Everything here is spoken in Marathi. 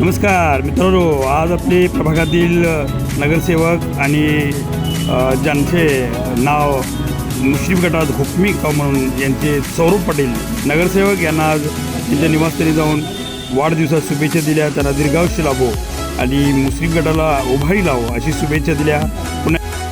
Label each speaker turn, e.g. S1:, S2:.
S1: नमस्कार मित्रांनो आज आपले प्रभागातील नगरसेवक आणि ज्यांचे नाव मुस्लिम गटात हुकमी गाव म्हणून यांचे सौरभ पटेल नगरसेवक यांना आज त्यांच्या निवासस्थानी जाऊन वाढदिवसात शुभेच्छा दिल्या. त्यांना दीर्घायुष्य लाभो आणि मुस्लिम गटाला उभारी लावो अशी शुभेच्छा दिल्या. पुन्हा